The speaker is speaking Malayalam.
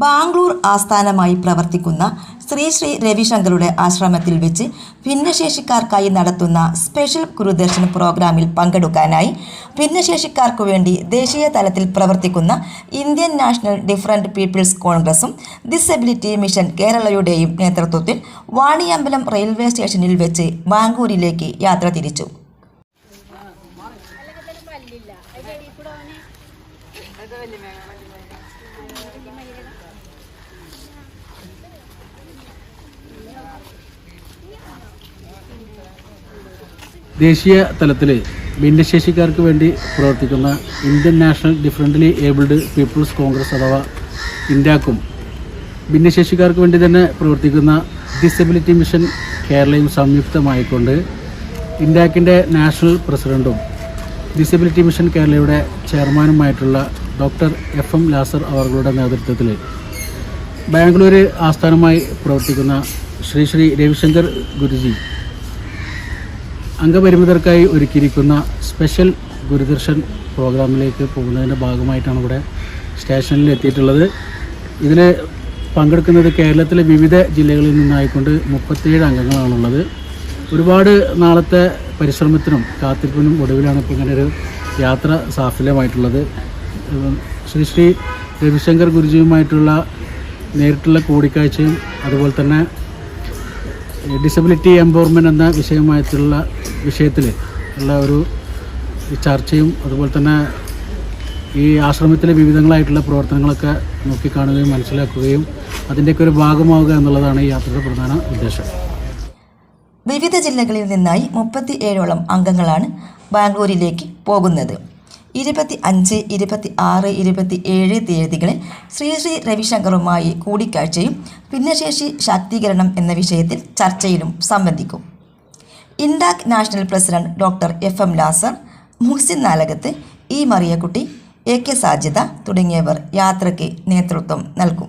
Bangalore ആസ്ഥാനമായി പ്രവർത്തിക്കുന്ന ശ്രീ ശ്രീ രവിശങ്കറുടെ ആശ്രമത്തിൽ വെച്ച് ഭിന്നശേഷിക്കാർക്കായി നടത്തുന്ന സ്പെഷ്യൽ ഗുരുദർശൻ പ്രോഗ്രാമിൽ പങ്കെടുക്കാനായി ഭിന്നശേഷിക്കാർക്കു വേണ്ടി ദേശീയ തലത്തിൽ പ്രവർത്തിക്കുന്ന ഇന്ത്യൻ നാഷണൽ ഡിഫറന്റ് പീപ്പിൾസ് കോൺഗ്രസും ഡിസബിലിറ്റി മിഷൻ കേരളയുടെയും നേതൃത്വത്തിൽ വാണിയമ്പലം റെയിൽവേ സ്റ്റേഷനിൽ വെച്ച് ബാംഗ്ലൂരിലേക്ക് യാത്ര തിരിച്ചു. ദേശീയ തലത്തിൽ ഭിന്നശേഷിക്കാർക്ക് വേണ്ടി പ്രവർത്തിക്കുന്ന Indian national differently abled people's Congress അഥവാ ഇന്ത്യാക്കും ഭിന്നശേഷിക്കാർക്ക് വേണ്ടി തന്നെ പ്രവർത്തിക്കുന്ന ഡിസബിലിറ്റി മിഷൻ കേരളയും സംയുക്തമായിക്കൊണ്ട് ഇന്ത്യാക്കിന്റെ നാഷണൽ പ്രസിഡന്റും ഡിസബിലിറ്റി മിഷൻ കേരളയുടെ ചെയർമാനുമായിട്ടുള്ള ഡോക്ടർ എഫ് എം ലാസർ അവർകളുടെ നേതൃത്വത്തിൽ ബാംഗ്ലൂർ ആസ്ഥാനമായി പ്രവർത്തിക്കുന്ന ശ്രീ ശ്രീ രവിശങ്കർ ഗുരുജി അംഗപരിമിതർക്കായി ഒരുക്കിയിരിക്കുന്ന സ്പെഷ്യൽ ഗുരുദർശൻ പ്രോഗ്രാമിലേക്ക് പോകുന്നതിന്റെ ഭാഗമായിട്ടാണ് ഇവിടെ സ്റ്റേഷനിൽ എത്തിയിട്ടുള്ളത്. ഇതിൽ പങ്കെടുക്കുന്നത് കേരളത്തിലെ വിവിധ ജില്ലകളിൽ നിന്നായിക്കൊണ്ട് മുപ്പത്തിയേഴ് അംഗങ്ങളാണുള്ളത്. ഒരുപാട് നാളത്തെ പരിശ്രമത്തിനും കാത്തിരിപ്പിനും ഒടുവിലാണ് ഇപ്പോൾ ഇങ്ങനെ ഒരു യാത്ര സാഫല്യമായിട്ടുള്ളത്. ശ്രീ ശ്രീ രവിശങ്കർ ഗുരുജിയുമായിട്ടുള്ള നേരിട്ടുള്ള കൂടിക്കാഴ്ചയും അതുപോലെ തന്നെ ഡിസബിലിറ്റി എംപവർമെന്റ് എന്ന വിഷയമായിട്ടുള്ള വിഷയത്തിൽ ഉള്ള ഒരു ചർച്ചയും അതുപോലെ തന്നെ ഈ ആശ്രമത്തിലെ വിവിധങ്ങളായിട്ടുള്ള പ്രവർത്തനങ്ങളൊക്കെ നോക്കിക്കാണുകയും മനസ്സിലാക്കുകയും അതിന്റെയൊക്കെ ഒരു ഭാഗമാവുക എന്നുള്ളതാണ് ഈ യാത്രയുടെ പ്രധാന ഉദ്ദേശം. വിവിധ ജില്ലകളിൽ നിന്നായി മുപ്പത്തി ഏഴോളം അംഗങ്ങളാണ് ബാംഗ്ലൂരിലേക്ക് പോകുന്നത്. ഇരുപത്തി അഞ്ച് ഇരുപത്തി ആറ് ഇരുപത്തി ഏഴ് തീയതികളിൽ ശ്രീ ശ്രീ രവിശങ്കറുമായി കൂടിക്കാഴ്ചയും ഭിന്നശേഷി ശാക്തീകരണം എന്ന വിഷയത്തിൽ ചർച്ചയിലും സംബന്ധിക്കും. INDAC national president doctor F M Lazar Muhsin Nalakath E Mariyakutty A K Sajitha തുടങ്ങിയവർ യാത്രയ്ക്ക് നേതൃത്വം നൽകും.